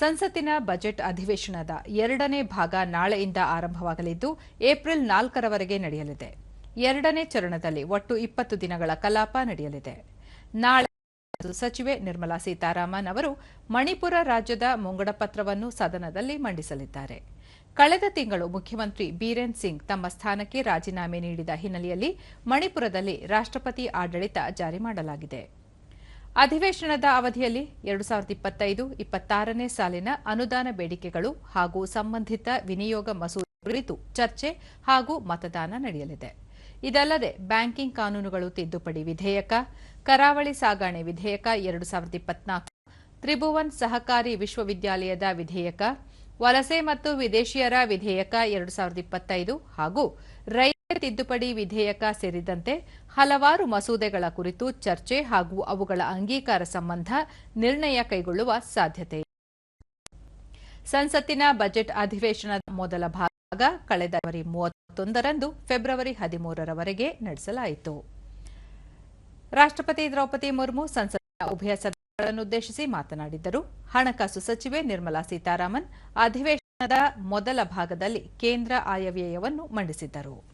ಸಂಸತ್ತಿನ ಬಜೆಟ್ ಅಧಿವೇಶನದ ಎರಡನೇ ಭಾಗ ನಾಳೆಯಿಂದ ಆರಂಭವಾಗಲಿದ್ದು, ಏಪ್ರಿಲ್ ನಾಲ್ಕರವರೆಗೆ ನಡೆಯಲಿದೆ. ಎರಡನೇ ಚರಣದಲ್ಲಿ ಒಟ್ಟು ಇಪ್ಪತ್ತು ದಿನಗಳ ಕಲಾಪ ನಡೆಯಲಿದೆ. ನಾಳೆ ಸಚಿವೆ ನಿರ್ಮಲಾ ಸೀತಾರಾಮನ್ ಅವರು ಮಣಿಪುರ ರಾಜ್ಯದ ಮುಂಗಡಪತ್ರವನ್ನು ಸದನದಲ್ಲಿ ಮಂಡಿಸಲಿದ್ದಾರೆ. ಕಳೆದ ತಿಂಗಳು ಮುಖ್ಯಮಂತ್ರಿ ಬೀರೇನ್ ಸಿಂಗ್ ತಮ್ಮ ಸ್ಥಾನಕ್ಕೆ ರಾಜೀನಾಮೆ ನೀಡಿದ ಹಿನ್ನೆಲೆಯಲ್ಲಿ ಮಣಿಪುರದಲ್ಲಿ ರಾಷ್ಟ್ರಪತಿ ಆಡಳಿತ ಜಾರಿ ಮಾಡಲಾಗಿದೆ. ಅಧಿವೇಶನದ ಅವಧಿಯಲ್ಲಿ ಎರಡು ಸಾವಿರದ ಇಪ್ಪತ್ತೈದು, ಇಪ್ಪತ್ತಾರನೇ ಸಾಲಿನ ಅನುದಾನ ಬೇಡಿಕೆಗಳು ಹಾಗೂ ಸಂಬಂಧಿತ ವಿನಿಯೋಗ ಮಸೂದೆ ಕುರಿತು ಚರ್ಚೆ ಹಾಗೂ ಮತದಾನ ನಡೆಯಲಿದೆ. ಇದಲ್ಲದೆ ಬ್ಯಾಂಕಿಂಗ್ ಕಾನೂನುಗಳು ತಿದ್ದುಪಡಿ ವಿಧೇಯಕ, ಕರಾವಳಿ ಸಾಗಾಣೆ ವಿಧೇಯಕ ಎರಡು ಸಾವಿರದ ಇಪ್ಪತ್ನಾಲ್ಕು, ತ್ರಿಭುವನ್ ಸಹಕಾರಿ ವಿಶ್ವವಿದ್ಯಾಲಯದ ವಿಧೇಯಕ, ವಲಸೆ ಮತ್ತು ವಿದೇಶಿಯರ ವಿಧೇಯಕ ಎರಡು ಸಾವಿರದ ಇಪ್ಪತ್ತೈದು ಹಾಗೂ ರೈಲ್ವೆ ತಿದ್ದುಪಡಿ ವಿಧೇಯಕ ಸೇರಿದಂತೆ ಹಲವಾರು ಮಸೂದೆಗಳ ಕುರಿತು ಚರ್ಚೆ ಹಾಗೂ ಅವುಗಳ ಅಂಗೀಕಾರ ಸಂಬಂಧ ನಿರ್ಣಯ ಕೈಗೊಳ್ಳುವ ಸಾಧ್ಯತೆ. ಸಂಸತ್ತಿನ ಬಜೆಟ್ ಅಧಿವೇಶನದ ಮೊದಲ ಭಾಗ ಕಳೆದ ಜನವರಿ ಮೂವತ್ತೊಂದರಂದು ಫೆಬ್ರವರಿ ಹದಿಮೂರರವರೆಗೆ ನಡೆಸಲಾಯಿತು. ರಾಷ್ಟ್ರಪತಿ ದ್ರೌಪದಿ ಮುರ್ಮು ಸಂಸತ್ತಿನ ಉಭಯ ಸದನಗಳನ್ನುದ್ದೇಶಿಸಿ ಮಾತನಾಡಿದ್ದರು. ಹಣಕಾಸು ಸಚಿವೆ ನಿರ್ಮಲಾ ಸೀತಾರಾಮನ್ ಅಧಿವೇಶನದ ಮೊದಲ ಭಾಗದಲ್ಲಿ ಕೇಂದ್ರ ಆಯವ್ಯಯವನ್ನು ಮಂಡಿಸಿದ್ದರು.